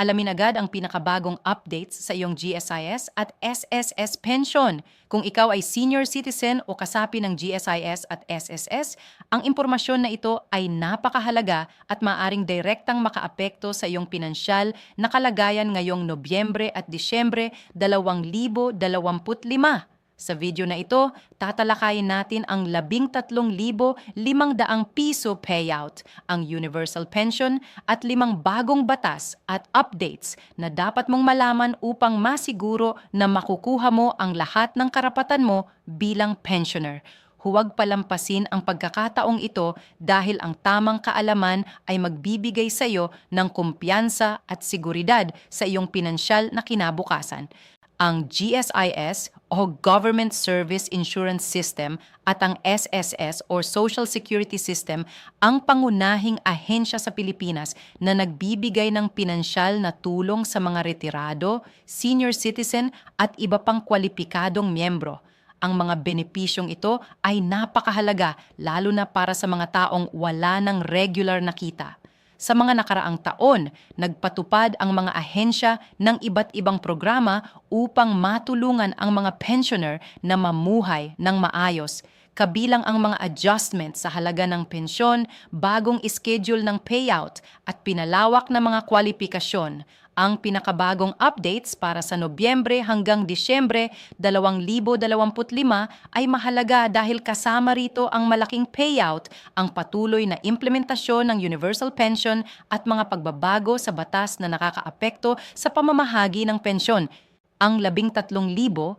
Alamin agad ang pinakabagong updates sa iyong GSIS at SSS pension. Kung ikaw ay senior citizen o kasapi ng GSIS at SSS, ang impormasyon na ito ay napakahalaga at maaring direktang makaapekto sa iyong pinansyal na kalagayan ngayong Nobyembre at Disyembre 2025. Sa video na ito, tatalakayin natin ang 13,500 piso payout, ang universal pension at limang bagong batas at updates na dapat mong malaman upang masiguro na makukuha mo ang lahat ng karapatan mo bilang pensioner. Huwag palampasin ang pagkakataong ito dahil ang tamang kaalaman ay magbibigay sa iyo ng kumpiyansa at seguridad sa iyong pinansyal na kinabukasan ang GSIS o Government Service Insurance System at ang SSS or Social Security System ang pangunahing ahensya sa Pilipinas na nagbibigay ng pinansyal na tulong sa mga retirado, senior citizen at iba pang kwalipikadong miyembro. Ang mga benepisyong ito ay napakahalaga lalo na para sa mga taong wala ng regular na kita. Sa mga nakaraang taon, nagpatupad ang mga ahensya ng iba't ibang programa upang matulungan ang mga pensioner na mamuhay ng maayos kabilang ang mga adjustment sa halaga ng pensyon, bagong schedule ng payout at pinalawak na mga kwalifikasyon. Ang pinakabagong updates para sa Nobyembre hanggang Disyembre 2025 ay mahalaga dahil kasama rito ang malaking payout, ang patuloy na implementasyon ng universal pension at mga pagbabago sa batas na nakakaapekto sa pamamahagi ng pensyon. Ang 13,500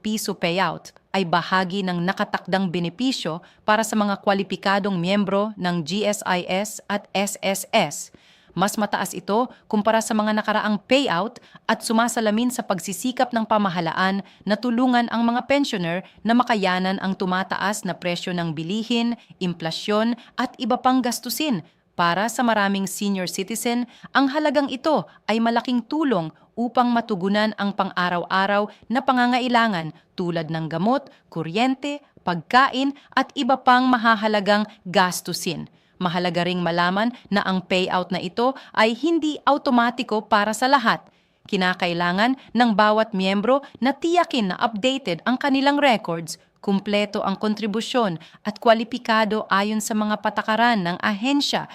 piso payout ay bahagi ng nakatakdang benepisyo para sa mga kwalipikadong miyembro ng GSIS at SSS. Mas mataas ito kumpara sa mga nakaraang payout at sumasalamin sa pagsisikap ng pamahalaan na tulungan ang mga pensioner na makayanan ang tumataas na presyo ng bilihin, implasyon at iba pang gastusin. Para sa maraming senior citizen, ang halagang ito ay malaking tulong upang matugunan ang pang-araw-araw na pangangailangan tulad ng gamot, kuryente, pagkain at iba pang mahahalagang gastusin. Mahalaga ring malaman na ang payout na ito ay hindi automatiko para sa lahat. Kinakailangan ng bawat miyembro na tiyakin na updated ang kanilang records, kumpleto ang kontribusyon at kwalipikado ayon sa mga patakaran ng ahensya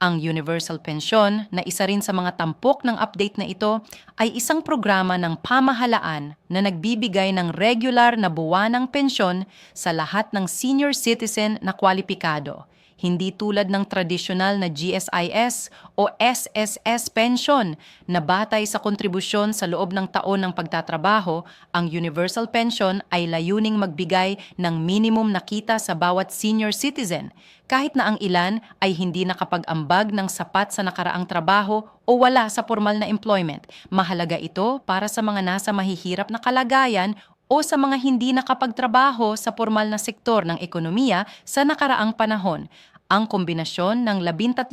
ang Universal Pension, na isa rin sa mga tampok ng update na ito, ay isang programa ng pamahalaan na nagbibigay ng regular na buwanang pensyon sa lahat ng senior citizen na kwalipikado hindi tulad ng tradisyonal na GSIS o SSS pension na batay sa kontribusyon sa loob ng taon ng pagtatrabaho, ang universal pension ay layuning magbigay ng minimum na kita sa bawat senior citizen, kahit na ang ilan ay hindi nakapag-ambag ng sapat sa nakaraang trabaho o wala sa formal na employment. Mahalaga ito para sa mga nasa mahihirap na kalagayan o sa mga hindi nakapagtrabaho sa formal na sektor ng ekonomiya sa nakaraang panahon. Ang kombinasyon ng 13,500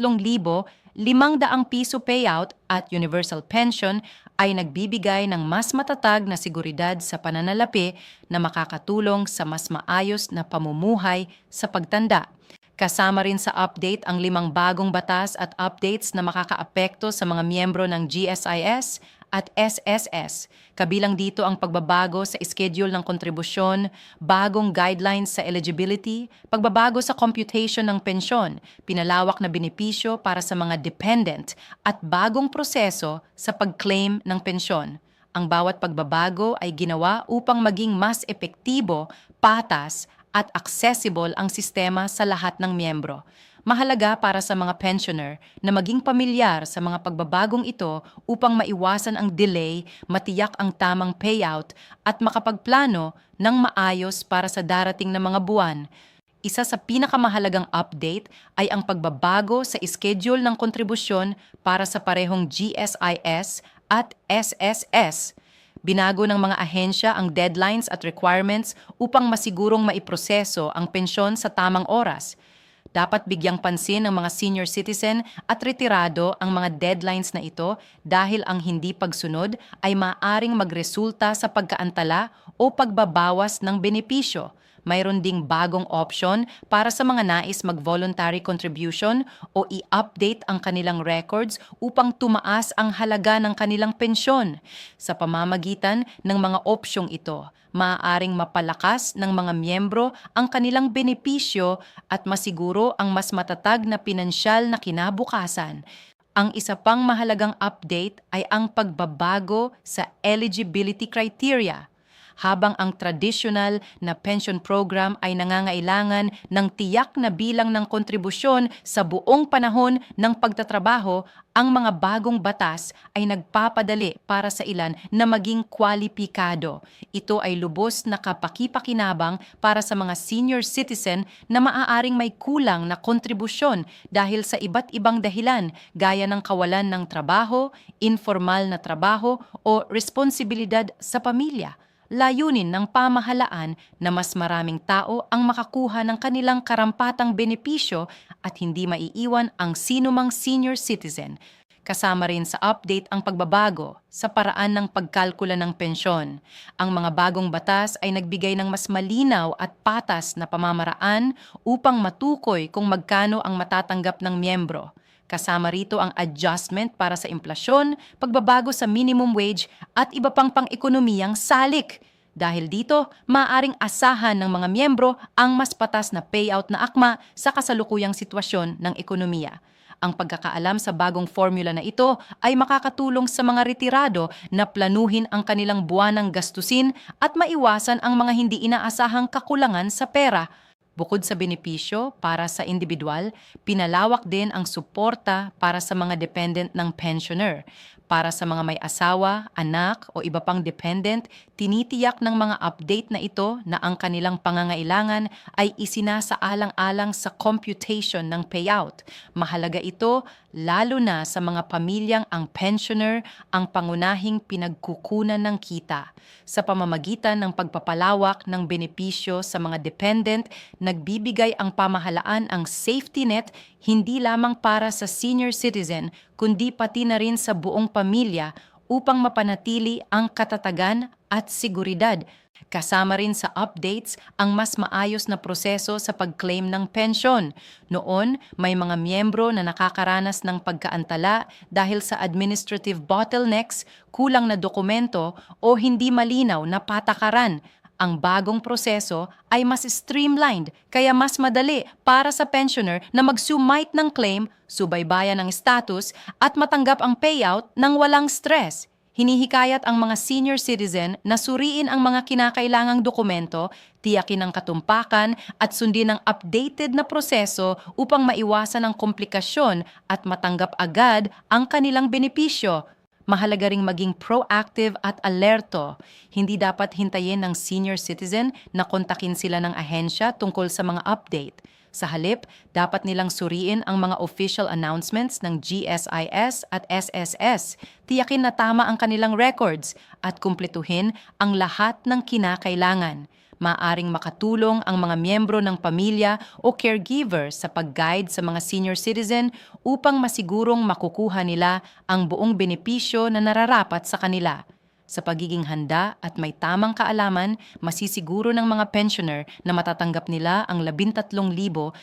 piso payout at universal pension ay nagbibigay ng mas matatag na seguridad sa pananalapi na makakatulong sa mas maayos na pamumuhay sa pagtanda. Kasama rin sa update ang limang bagong batas at updates na makakaapekto sa mga miyembro ng GSIS at SSS. Kabilang dito ang pagbabago sa schedule ng kontribusyon, bagong guidelines sa eligibility, pagbabago sa computation ng pensyon, pinalawak na benepisyo para sa mga dependent at bagong proseso sa pag-claim ng pensyon. Ang bawat pagbabago ay ginawa upang maging mas epektibo, patas at accessible ang sistema sa lahat ng miyembro mahalaga para sa mga pensioner na maging pamilyar sa mga pagbabagong ito upang maiwasan ang delay, matiyak ang tamang payout at makapagplano ng maayos para sa darating na mga buwan. Isa sa pinakamahalagang update ay ang pagbabago sa schedule ng kontribusyon para sa parehong GSIS at SSS. Binago ng mga ahensya ang deadlines at requirements upang masigurong maiproseso ang pensyon sa tamang oras. Dapat bigyang pansin ng mga senior citizen at retirado ang mga deadlines na ito dahil ang hindi pagsunod ay maaring magresulta sa pagkaantala o pagbabawas ng benepisyo. Mayroon ding bagong option para sa mga nais mag-voluntary contribution o i-update ang kanilang records upang tumaas ang halaga ng kanilang pensyon. Sa pamamagitan ng mga opsyong ito, maaaring mapalakas ng mga miyembro ang kanilang benepisyo at masiguro ang mas matatag na pinansyal na kinabukasan. Ang isa pang mahalagang update ay ang pagbabago sa eligibility criteria. Habang ang traditional na pension program ay nangangailangan ng tiyak na bilang ng kontribusyon sa buong panahon ng pagtatrabaho, ang mga bagong batas ay nagpapadali para sa ilan na maging kwalipikado. Ito ay lubos na kapakipakinabang para sa mga senior citizen na maaaring may kulang na kontribusyon dahil sa iba't ibang dahilan gaya ng kawalan ng trabaho, informal na trabaho o responsibilidad sa pamilya layunin ng pamahalaan na mas maraming tao ang makakuha ng kanilang karampatang benepisyo at hindi maiiwan ang sinumang senior citizen. Kasama rin sa update ang pagbabago sa paraan ng pagkalkula ng pensyon. Ang mga bagong batas ay nagbigay ng mas malinaw at patas na pamamaraan upang matukoy kung magkano ang matatanggap ng miyembro. Kasama rito ang adjustment para sa implasyon, pagbabago sa minimum wage at iba pang pang-ekonomiyang salik. Dahil dito, maaring asahan ng mga miyembro ang mas patas na payout na akma sa kasalukuyang sitwasyon ng ekonomiya. Ang pagkakaalam sa bagong formula na ito ay makakatulong sa mga retirado na planuhin ang kanilang buwanang gastusin at maiwasan ang mga hindi inaasahang kakulangan sa pera Bukod sa benepisyo para sa individual, pinalawak din ang suporta para sa mga dependent ng pensioner. Para sa mga may asawa, anak o iba pang dependent, tinitiyak ng mga update na ito na ang kanilang pangangailangan ay isinasaalang-alang sa computation ng payout. Mahalaga ito lalo na sa mga pamilyang ang pensioner ang pangunahing pinagkukunan ng kita. Sa pamamagitan ng pagpapalawak ng benepisyo sa mga dependent, nagbibigay ang pamahalaan ang safety net hindi lamang para sa senior citizen kundi pati na rin sa buong pamilya upang mapanatili ang katatagan at seguridad. Kasama rin sa updates ang mas maayos na proseso sa pag-claim ng pensyon. Noon, may mga miyembro na nakakaranas ng pagkaantala dahil sa administrative bottlenecks, kulang na dokumento o hindi malinaw na patakaran ang bagong proseso ay mas streamlined kaya mas madali para sa pensioner na mag-sumite ng claim, subaybayan ng status at matanggap ang payout ng walang stress. Hinihikayat ang mga senior citizen na suriin ang mga kinakailangang dokumento, tiyakin ang katumpakan at sundin ang updated na proseso upang maiwasan ang komplikasyon at matanggap agad ang kanilang benepisyo mahalaga ring maging proactive at alerto. Hindi dapat hintayin ng senior citizen na kontakin sila ng ahensya tungkol sa mga update. Sa halip, dapat nilang suriin ang mga official announcements ng GSIS at SSS, tiyakin na tama ang kanilang records at kumpletuhin ang lahat ng kinakailangan maaring makatulong ang mga miyembro ng pamilya o caregiver sa pag-guide sa mga senior citizen upang masigurong makukuha nila ang buong benepisyo na nararapat sa kanila. Sa pagiging handa at may tamang kaalaman, masisiguro ng mga pensioner na matatanggap nila ang 13,500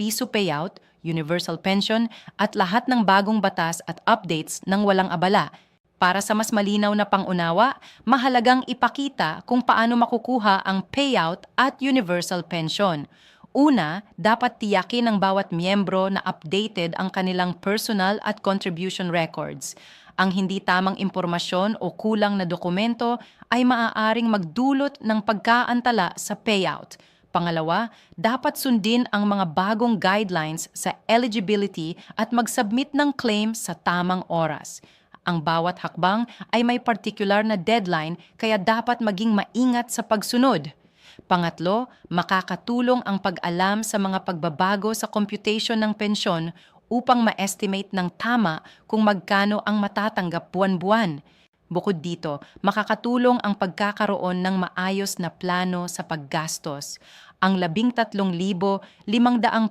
piso payout, universal pension at lahat ng bagong batas at updates ng walang abala para sa mas malinaw na pangunawa, mahalagang ipakita kung paano makukuha ang payout at universal pension. Una, dapat tiyakin ng bawat miyembro na updated ang kanilang personal at contribution records. Ang hindi tamang impormasyon o kulang na dokumento ay maaaring magdulot ng pagkaantala sa payout. Pangalawa, dapat sundin ang mga bagong guidelines sa eligibility at mag-submit ng claim sa tamang oras. Ang bawat hakbang ay may particular na deadline kaya dapat maging maingat sa pagsunod. Pangatlo, makakatulong ang pag-alam sa mga pagbabago sa computation ng pensyon upang ma-estimate ng tama kung magkano ang matatanggap buwan-buwan. Bukod dito, makakatulong ang pagkakaroon ng maayos na plano sa paggastos ang 13,500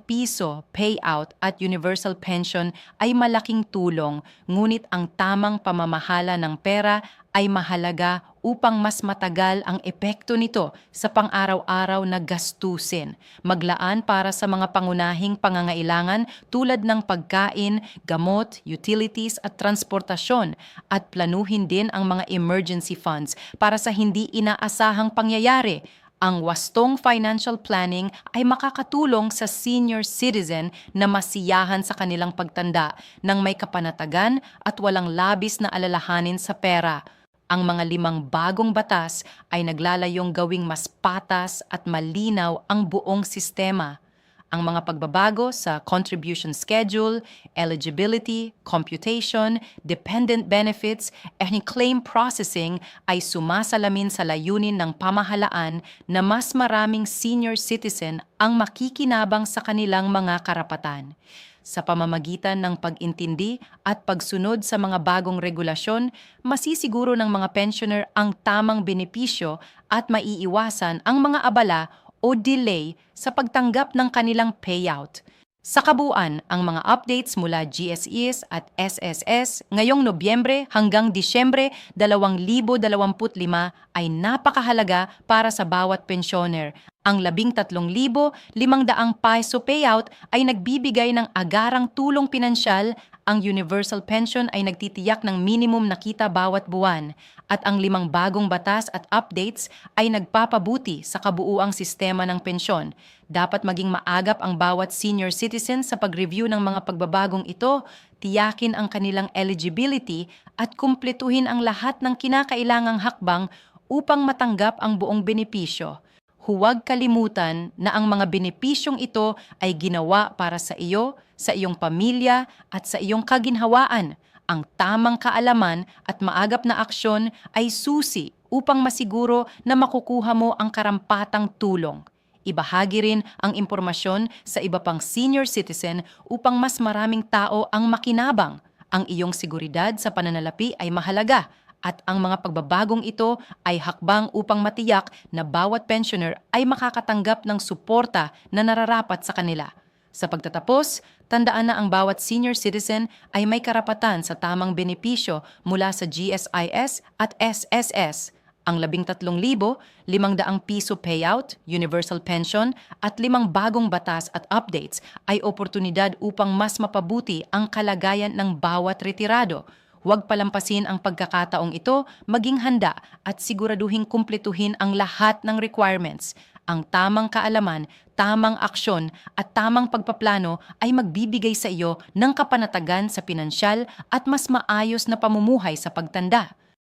piso payout at universal pension ay malaking tulong, ngunit ang tamang pamamahala ng pera ay mahalaga upang mas matagal ang epekto nito sa pang-araw-araw na gastusin. Maglaan para sa mga pangunahing pangangailangan tulad ng pagkain, gamot, utilities at transportasyon at planuhin din ang mga emergency funds para sa hindi inaasahang pangyayari ang wastong financial planning ay makakatulong sa senior citizen na masiyahan sa kanilang pagtanda ng may kapanatagan at walang labis na alalahanin sa pera. Ang mga limang bagong batas ay naglalayong gawing mas patas at malinaw ang buong sistema ang mga pagbabago sa contribution schedule, eligibility, computation, dependent benefits, and claim processing ay sumasalamin sa layunin ng pamahalaan na mas maraming senior citizen ang makikinabang sa kanilang mga karapatan. Sa pamamagitan ng pag-intindi at pagsunod sa mga bagong regulasyon, masisiguro ng mga pensioner ang tamang benepisyo at maiiwasan ang mga abala o delay sa pagtanggap ng kanilang payout. Sa kabuuan, ang mga updates mula GSEs at SSS ngayong Nobyembre hanggang Disyembre 2025 ay napakahalaga para sa bawat pensyoner. Ang 13,500 peso payout ay nagbibigay ng agarang tulong pinansyal ang universal pension ay nagtitiyak ng minimum na kita bawat buwan at ang limang bagong batas at updates ay nagpapabuti sa kabuuang sistema ng pensyon. Dapat maging maagap ang bawat senior citizen sa pag-review ng mga pagbabagong ito, tiyakin ang kanilang eligibility at kumpletuhin ang lahat ng kinakailangang hakbang upang matanggap ang buong benepisyo huwag kalimutan na ang mga benepisyong ito ay ginawa para sa iyo, sa iyong pamilya at sa iyong kaginhawaan. Ang tamang kaalaman at maagap na aksyon ay susi upang masiguro na makukuha mo ang karampatang tulong. Ibahagi rin ang impormasyon sa iba pang senior citizen upang mas maraming tao ang makinabang. Ang iyong seguridad sa pananalapi ay mahalaga at ang mga pagbabagong ito ay hakbang upang matiyak na bawat pensioner ay makakatanggap ng suporta na nararapat sa kanila. Sa pagtatapos, tandaan na ang bawat senior citizen ay may karapatan sa tamang benepisyo mula sa GSIS at SSS. Ang 13,500 piso payout, universal pension at limang bagong batas at updates ay oportunidad upang mas mapabuti ang kalagayan ng bawat retirado Huwag palampasin ang pagkakataong ito, maging handa at siguraduhin kumpletuhin ang lahat ng requirements. Ang tamang kaalaman, tamang aksyon at tamang pagpaplano ay magbibigay sa iyo ng kapanatagan sa pinansyal at mas maayos na pamumuhay sa pagtanda.